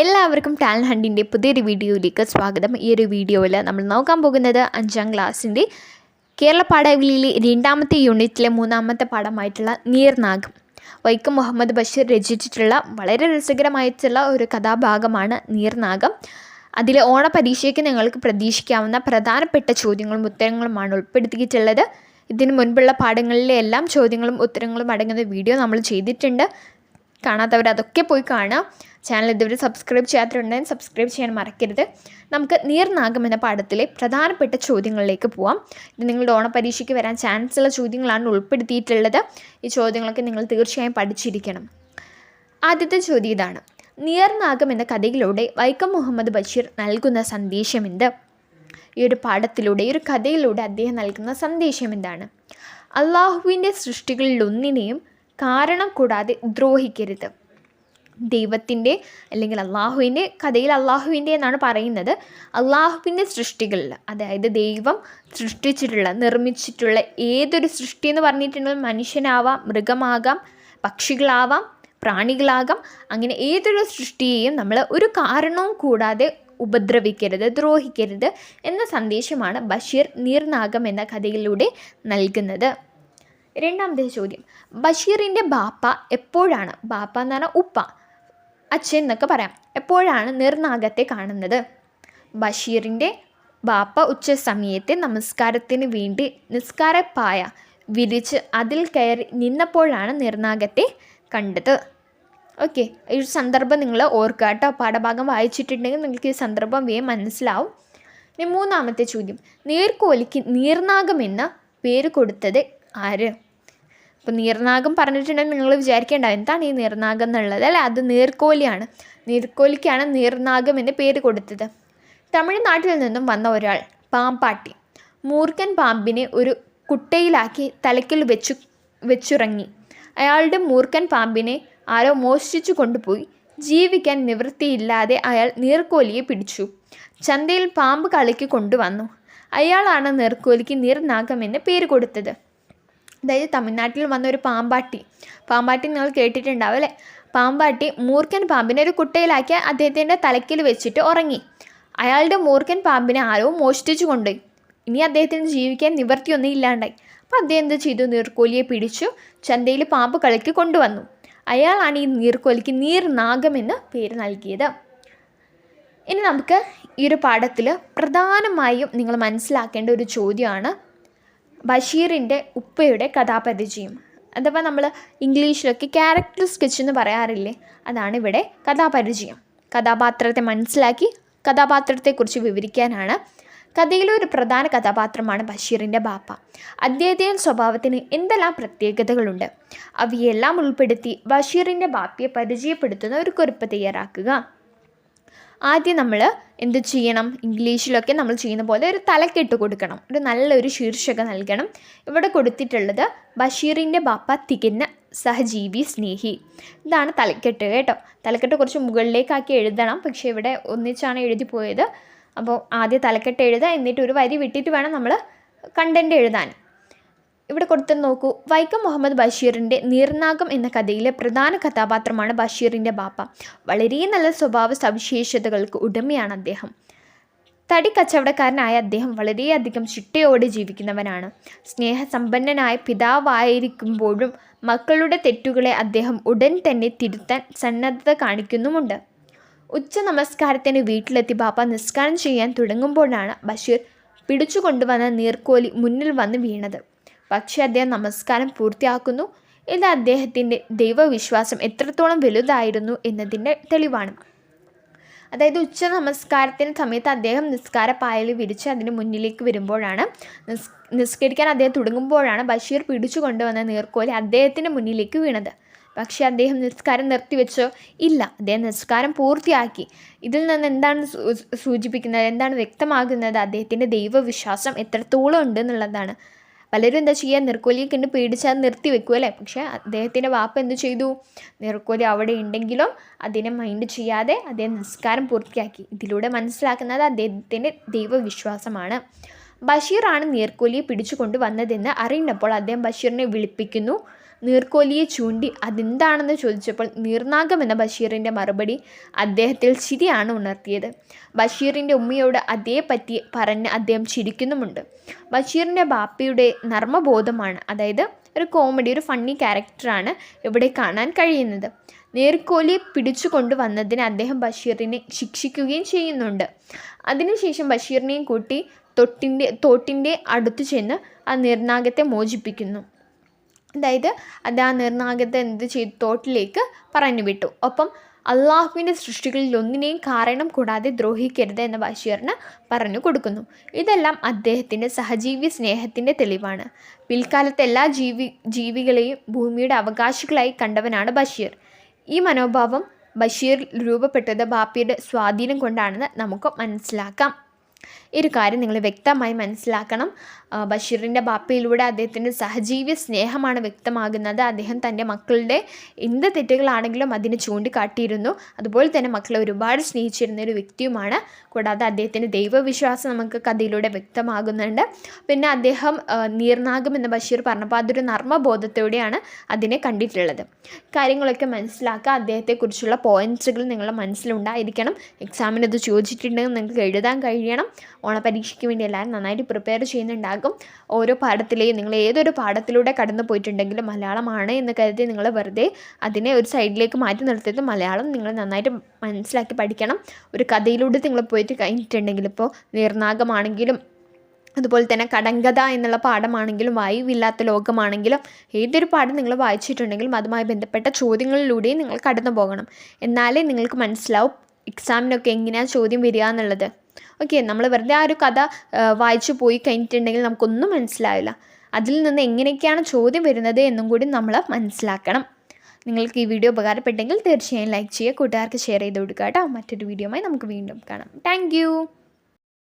എല്ലാവർക്കും ടാലൻ ഹണ്ടിന്റെ പുതിയൊരു വീഡിയോയിലേക്ക് സ്വാഗതം. ഈ ഒരു വീഡിയോയിൽ നമ്മൾ നോക്കാൻ പോകുന്നത് അഞ്ചാം ക്ലാസ്സിന്റെ കേരള പാഠാവലിയിലെ രണ്ടാമത്തെ യൂണിറ്റിലെ മൂന്നാമത്തെ പാഠമായിട്ടുള്ള നീർനാഗ് വൈക്കം മുഹമ്മദ് ബഷീർ രചിച്ചിട്ടുള്ള വളരെ രസകരമായിട്ടുള്ള ഒരു കഥാഭാഗമാണ് നീർനാഗം അതിലെ ഓണപരീക്ഷയ്ക്ക് നിങ്ങൾക്ക് പ്രതീക്ഷിക്കാവുന്ന പ്രധാനപ്പെട്ട ചോദ്യങ്ങളും ഉത്തരങ്ങളുമാണ് ഉൾപ്പെടുത്തിയിട്ടുള്ളത്. ഇതിനു മുൻപുള്ള പാഠങ്ങളിലെ എല്ലാം ചോദ്യങ്ങളും ഉത്തരങ്ങളും അടങ്ങുന്ന വീഡിയോ നമ്മൾ ചെയ്തിട്ടുണ്ട്. കാണാത്തവർ അതൊക്കെ പോയി കാണാം ചാനൽ ഇതുവരെ സബ്സ്ക്രൈബ് ചെയ്യാത്തവരുണ്ടെങ്കിൽ സബ്സ്ക്രൈബ് ചെയ്യാൻ മറക്കരുത്. നമുക്ക് നീർനാഗം എന്ന പാഠത്തിലെ പ്രധാനപ്പെട്ട ചോദ്യങ്ങളിലേക്ക് പോവാം. ഇത് നിങ്ങളുടെ ഓണപരീക്ഷയ്ക്ക് വരാൻ ചാൻസ് ഉള്ള ചോദ്യങ്ങളാണ് ഉൾപ്പെടുത്തിയിട്ടുള്ളത്. ഈ ചോദ്യങ്ങളൊക്കെ നിങ്ങൾ തീർച്ചയായും പഠിച്ചിരിക്കണം. ആദ്യത്തെ ചോദ്യം ഇതാണ്. നീർനാഗം എന്ന കഥയിലൂടെ വൈക്കം മുഹമ്മദ് ബഷീർ നൽകുന്ന സന്ദേശം എന്ത്? ഈ ഒരു പാഠത്തിലൂടെ ഈ ഒരു കഥയിലൂടെ അദ്ദേഹം നൽകുന്ന സന്ദേശം എന്താണ്? അള്ളാഹുവിന്റെ സൃഷ്ടികളിലൊന്നിനെയും കാരണം കൂടാതെ ദ്രോഹിക്കരുത്. ദൈവത്തിന്റെ അല്ലെങ്കിൽ അള്ളാഹുവിന്റെ കഥയിൽ അള്ളാഹുവിന്റെ എന്നാണ് പറയുന്നത്. അള്ളാഹുവിന്റെ സൃഷ്ടികളിൽ അതായത് ദൈവം സൃഷ്ടിച്ചിട്ടുള്ള നിർമ്മിച്ചിട്ടുള്ള ഏതൊരു സൃഷ്ടി എന്ന് പറഞ്ഞിട്ടുണ്ടെങ്കിൽ മനുഷ്യനാവാം മൃഗമാകാം പക്ഷികളാവാം പ്രാണികളാകാം. അങ്ങനെ ഏതൊരു സൃഷ്ടിയെയും നമ്മൾ ഒരു കാരണവും കൂടാതെ ഉപദ്രവിക്കരുത് ദ്രോഹിക്കരുത് എന്ന സന്ദേശമാണ് ബഷീർ നീർനാഗം എന്ന കഥയിലൂടെ നൽകുന്നത്. രണ്ടാമത്തെ ചോദ്യം. ബഷീറിന്റെ ബാപ്പ എപ്പോഴാണ്? ബാപ്പ എന്ന് പറഞ്ഞാൽ ഉപ്പ. അച്ഛൻ എന്നൊക്കെ പറയാം. എപ്പോഴാണ് നിർനാഗത്തെ കാണുന്നത്? ബഷീറിന്റെ ബാപ്പ ഉച്ച സമയത്തെ നമസ്കാരത്തിന് വേണ്ടി നിസ്കാരപ്പായ വിരിച്ച് അതിൽ കയറി നിന്നപ്പോഴാണ് നിർനാഗത്തെ കണ്ടത്. ഓക്കെ ഈ സന്ദർഭം നിങ്ങൾ ഓർക്കുക കേട്ടോ. പാഠഭാഗം വായിച്ചിട്ടുണ്ടെങ്കിൽ നിങ്ങൾക്ക് ഈ സന്ദർഭം വേ മനസ്സിലാവും. ഇനി മൂന്നാമത്തെ ചോദ്യം. നീർക്കോലിക്ക് നീർനാഗം എന്ന പേര് കൊടുത്തത് ആര്? അപ്പോൾ നീർനാഗം പറഞ്ഞിട്ടുണ്ടെങ്കിൽ നിങ്ങൾ വിചാരിക്കേണ്ട എന്താണ് ഈ നീർനാഗം എന്നുള്ളത് അല്ലേ? അത് നീർക്കോലിയാണ്. നീർക്കോലിക്കാണ് നീർനാഗം എന്ന് പേര് കൊടുത്തത്. തമിഴ്നാട്ടിൽ നിന്നും വന്ന ഒരാൾ പാമ്പാട്ടി. മൂർഖൻ പാമ്പിനെ ഒരു കുട്ടയിലാക്കി തലക്കിൽ വെച്ചു വെച്ചുറങ്ങി. അയാളുടെ മൂർഖൻ പാമ്പിനെ ആരോ മോഷ്ടിച്ചു കൊണ്ടുപോയി. ജീവിക്കാൻ നിവൃത്തിയില്ലാതെ അയാൾ നീർക്കോലിയെ പിടിച്ചു. ചന്തയിൽ പാമ്പ് കളിക്ക് കൊണ്ടുവന്നു. അയാളാണ് നീർക്കോലിക്ക് നീർനാഗം എന്ന് പേര് കൊടുത്തത്. അതായത് തമിഴ്നാട്ടിൽ വന്ന ഒരു പാമ്പാട്ടി. പാമ്പാട്ടി നിങ്ങൾ കേട്ടിട്ടുണ്ടാവും അല്ലേ? പാമ്പാട്ടി മൂർഖൻ പാമ്പിനെ ഒരു കുട്ടയിലാക്കി അദ്ദേഹത്തിന്റെ തലക്കിൽ വെച്ചിട്ട് ഉറങ്ങി. അയാളുടെ മൂർഖൻ പാമ്പിനെ ആരോ മോഷ്ടിച്ചു കൊണ്ടുപോയി. ഇനി അദ്ദേഹത്തിന് ജീവിക്കാൻ നിവർത്തിയൊന്നും ഇല്ലാണ്ടായി. അപ്പോൾ അദ്ദേഹം എന്ത് ചെയ്തു? നീർക്കോലിയെ പിടിച്ചു ചന്തയിൽ പാമ്പ് കളിക്ക് കൊണ്ടുവന്നു. അയാളാണ് ഈ നീർക്കോലിക്ക് നീർനാഗം എന്ന് പേര് നൽകിയത്. ഇനി നമുക്ക് ഈ ഒരു പാഠത്തിൽ പ്രധാനമായും നിങ്ങൾ മനസ്സിലാക്കേണ്ട ഒരു ചോദ്യമാണ് ബഷീറിന്റെ ഉപ്പയുടെ കഥാപരിചയം. അഥവാ നമ്മൾ ഇംഗ്ലീഷിലൊക്കെ ക്യാരക്ടർ സ്കെച്ച് എന്ന് പറയാറില്ലേ? അതാണ് ഇവിടെ കഥാപരിചയം. കഥാപാത്രത്തെ മനസ്സിലാക്കി കഥാപാത്രത്തെക്കുറിച്ച് വിവരിക്കാനാണ് കഥയിലെ ഒരു പ്രധാന കഥാപാത്രമാണ് ബഷീറിന്റെ ബാപ്പ. അദ്ദേഹത്തിന്റെ സ്വഭാവത്തിന് എന്തെല്ലാം പ്രത്യേകതകളുണ്ട്? അവയെല്ലാം ഉൾപ്പെടുത്തി ബഷീറിന്റെ ബാപ്പയെ പരിചയപ്പെടുത്തുന്ന ഒരു കുറിപ്പ് തയ്യാറാക്കുക. ആദ്യം നമ്മൾ എന്ത് ചെയ്യണം? ഇംഗ്ലീഷിലൊക്കെ നമ്മൾ ചെയ്യുന്ന പോലെ ഒരു തലക്കെട്ട് കൊടുക്കണം. ഒരു നല്ലൊരു ശീർഷകം നൽകണം. ഇവിടെ കൊടുത്തിട്ടുള്ളത് ബഷീറിന്റെ ബാപ്പ തികഞ്ഞ സഹജീവി സ്നേഹി. ഇതാണ് തലക്കെട്ട് കേട്ടോ. തലക്കെട്ട് കുറച്ച് മുകളിലേക്കാക്കി എഴുതണം. പക്ഷേ ഇവിടെ ഒന്നിച്ചാണ് എഴുതി പോയത്. അപ്പോൾ ആദ്യം തലക്കെട്ട് എഴുതുക. എന്നിട്ട് ഒരു വരി വിട്ടിട്ട് വേണം നമ്മൾ കണ്ടന്റ് എഴുതാൻ. ഇവിടെ കൊടുത്ത് നോക്കൂ. വൈക്കം മുഹമ്മദ് ബഷീറിന്റെ നീർനാഗം എന്ന കഥയിലെ പ്രധാന കഥാപാത്രമാണ് ബഷീറിന്റെ ബാപ്പ. വളരെ നല്ല സ്വഭാവ സവിശേഷതകൾക്ക് ഉടമയാണ് അദ്ദേഹം. തടി കച്ചവടക്കാരനായ അദ്ദേഹം വളരെയധികം ചിട്ടയോടെ ജീവിക്കുന്നവനാണ്. സ്നേഹസമ്പന്നനായ പിതാവായിരിക്കുമ്പോഴും മക്കളുടെ തെറ്റുകളെ അദ്ദേഹം ഉടൻ തന്നെ തിരുത്താൻ സന്നദ്ധത കാണിക്കുന്നുമുണ്ട്. ഉച്ച നമസ്കാരത്തിന് വീട്ടിലെത്തി ബാപ്പ നിസ്കാരം ചെയ്യാൻ തുടങ്ങുമ്പോഴാണ് ബഷീർ പിടിച്ചുകൊണ്ടുവന്ന നീർക്കോലി മുന്നിൽ വന്ന് വീണത്. പക്ഷേ അദ്ദേഹം നമസ്കാരം പൂർത്തിയാക്കുന്നു. ഇത് അദ്ദേഹത്തിന്റെ ദൈവവിശ്വാസം എത്രത്തോളം വലുതായിരുന്നു എന്നതിന്റെ തെളിവാണ്. അതായത് ഉച്ച നമസ്കാരത്തിന് സമയത്ത് അദ്ദേഹം നിസ്കാര പായൽ വിരിച്ച് അതിന് മുന്നിലേക്ക് വരുമ്പോഴാണ് നിസ് നിസ്കരിക്കാൻ അദ്ദേഹം തുടങ്ങുമ്പോഴാണ് ബഷീർ പിടിച്ചു കൊണ്ടുവന്ന നീർക്കോലി അദ്ദേഹത്തിന്റെ മുന്നിലേക്ക് വീണത്. പക്ഷേ അദ്ദേഹം നിസ്കാരം നിർത്തിവെച്ചോ ഇല്ല. അദ്ദേഹം നിസ്കാരം പൂർത്തിയാക്കി. ഇതിൽ നിന്ന് എന്താണ് സൂചിപ്പിക്കുന്നത്? എന്താണ് വ്യക്തമാകുന്നത്? അദ്ദേഹത്തിന്റെ ദൈവവിശ്വാസം എത്രത്തോളം ഉണ്ട് എന്നുള്ളതാണ്. പലരും എന്താ ചെയ്യുക നെർക്കോലിയെ കണ്ട് പേടിച്ചാൽ നിർത്തി വെക്കും അല്ലേ? പക്ഷേ അദ്ദേഹത്തിന്റെ വാപ്പ എന്ത് ചെയ്തു? നെർക്കോലി അവിടെ ഉണ്ടെങ്കിലും അതിനെ മൈൻഡ് ചെയ്യാതെ അദ്ദേഹം നിസ്കാരം പൂർത്തിയാക്കി. ഇതിലൂടെ മനസ്സിലാക്കുന്നത് അദ്ദേഹത്തിന്റെ ദൈവവിശ്വാസമാണ്. ബഷീറാണ് നീർക്കോലിയെ പിടിച്ചു കൊണ്ടുവന്നതെന്ന് അറിയുന്നപ്പോൾ അദ്ദേഹം ബഷീറിനെ വിളിപ്പിക്കുന്നു. നീർക്കോലിയെ ചൂണ്ടി അതെന്താണെന്ന് ചോദിച്ചപ്പോൾ നീർനാഗം എന്ന ബഷീറിന്റെ മറുപടി അദ്ദേഹത്തിൽ ചിരിയാണ് ഉണർത്തിയത്. ബഷീറിന്റെ ഉമ്മയോട് അതേപ്പറ്റി പറഞ്ഞ് അദ്ദേഹം ചിരിക്കുന്നുമുണ്ട്. ബഷീറിന്റെ ബാപ്പയുടെ നർമ്മബോധമാണ് അതായത് ഒരു കോമഡി ഒരു ഫണ്ണി ക്യാരക്ടറാണ് ഇവിടെ കാണാൻ കഴിയുന്നത്. നേർക്കോലി പിടിച്ചു കൊണ്ടുവന്നതിന് അദ്ദേഹം ബഷീറിനെ ശിക്ഷിക്കുകയും ചെയ്യുന്നുണ്ട്. അതിനുശേഷം ബഷീറിനെയും കൂട്ടി തൊട്ടിന്റെ തോട്ടിന്റെ അടുത്ത് ചെന്ന് ആ നിർനാഗത്തെ മോചിപ്പിക്കുന്നു. അതായത് അത് ആ നിർനാഗത്തെ എന്ത് ചെയ്തു? തോട്ടിലേക്ക് പറഞ്ഞു വിട്ടു. ഒപ്പം അള്ളാഹുവിന്റെ സൃഷ്ടികളിൽ ഒന്നിനെയും കാരണം കൂടാതെ ദ്രോഹിക്കരുത് എന്ന ബഷീറിന് പറഞ്ഞു കൊടുക്കുന്നു. ഇതെല്ലാം അദ്ദേഹത്തിന്റെ സഹജീവി സ്നേഹത്തിന്റെ തെളിവാണ്. പിൽക്കാലത്ത് എല്ലാ ജീവി ജീവികളെയും ഭൂമിയുടെ അവകാശികളായി കണ്ടവനാണ് ബഷീർ. ഈ മനോഭാവം ബഷീർ രൂപപ്പെട്ടത് ബാപ്പിയുടെ സ്വാധീനം കൊണ്ടാണെന്ന് നമുക്ക് മനസ്സിലാക്കാം. ഈ ഒരു കാര്യം നിങ്ങൾ വ്യക്തമായി മനസ്സിലാക്കണം. ബഷീറിന്റെ ബാപ്പയിലൂടെ അദ്ദേഹത്തിന്റെ സഹജീവി സ്നേഹമാണ് വ്യക്തമാകുന്നത്. അദ്ദേഹം തന്റെ മക്കളുടെ എന്ത് തെറ്റുകളാണെങ്കിലും അതിനെ ചൂണ്ടിക്കാട്ടിയിരുന്നു. അതുപോലെ തന്നെ മക്കളെ ഒരുപാട് സ്നേഹിച്ചിരുന്ന ഒരു വ്യക്തിയുമാണ്. കൂടാതെ അദ്ദേഹത്തിന്റെ ദൈവവിശ്വാസം നമുക്ക് കഥയിലൂടെ വ്യക്തമാകുന്നുണ്ട്. പിന്നെ അദ്ദേഹം നീർനാഗം എന്ന് ബഷീർ പറഞ്ഞപ്പോൾ അതൊരു നർമ്മബോധത്തോടെയാണ് അതിനെ കണ്ടിട്ടുള്ളത്. കാര്യങ്ങളൊക്കെ മനസ്സിലാക്കുക അദ്ദേഹത്തെക്കുറിച്ചുള്ള പോയിന്റ്സുകൾ നിങ്ങളുടെ മനസ്സിലുണ്ടായിരിക്കണം. എക്സാമിന് ഇത് ചോദിച്ചിട്ടുണ്ടെങ്കിൽ നിങ്ങൾക്ക് എഴുതാൻ കഴിയണം. ഓണപരീക്ഷയ്ക്ക് വേണ്ടി എല്ലാവരും നന്നായിട്ട് പ്രിപ്പയർ ചെയ്യുന്നുണ്ടാകും. ഓരോ പാഠത്തിലെയും നിങ്ങൾ ഏതൊരു പാഠത്തിലൂടെ കടന്നു പോയിട്ടുണ്ടെങ്കിലും മലയാളമാണ് എന്ന് കരുതി നിങ്ങൾ വെറുതെ അതിനെ ഒരു സൈഡിലേക്ക് മാറ്റി നിർത്തിയിട്ട് മലയാളം നിങ്ങൾ നന്നായിട്ട് മനസ്സിലാക്കി പഠിക്കണം. ഒരു കഥയിലൂടെ നിങ്ങൾ പോയിട്ട് കഴിഞ്ഞിട്ടുണ്ടെങ്കിൽ ഇപ്പോൾ നീർനാഗമാണെങ്കിലും അതുപോലെ തന്നെ കടങ്കഥ എന്നുള്ള പാഠമാണെങ്കിലും വായുവില്ലാത്ത ലോകമാണെങ്കിലും ഏതൊരു പാഠം നിങ്ങൾ വായിച്ചിട്ടുണ്ടെങ്കിലും അതുമായി ബന്ധപ്പെട്ട ചോദ്യങ്ങളിലൂടെയും നിങ്ങൾ കടന്നു പോകണം. എന്നാലേ നിങ്ങൾക്ക് മനസ്സിലാവും എക്സാമിനൊക്കെ എങ്ങനെയാണ് ചോദ്യം വരിക എന്നുള്ളത്. ഓക്കെ നമ്മൾ വെറുതെ ആ ഒരു കഥ വായിച്ചു പോയി കഴിഞ്ഞിട്ടുണ്ടെങ്കിൽ നമുക്കൊന്നും മനസ്സിലാവില്ല. അതിൽ നിന്ന് എങ്ങനെയൊക്കെയാണ് ചോദ്യം വരുന്നത് എന്നും കൂടി നമ്മൾ മനസ്സിലാക്കണം. നിങ്ങൾക്ക് ഈ വീഡിയോ ഉപകാരപ്പെട്ടെങ്കിൽ തീർച്ചയായും ലൈക്ക് ചെയ്യുക കൂട്ടുകാർക്ക് ഷെയർ ചെയ്ത് കൊടുക്കുക കേട്ടോ. മറ്റൊരു വീഡിയോയുമായി നമുക്ക് വീണ്ടും കാണാം. താങ്ക്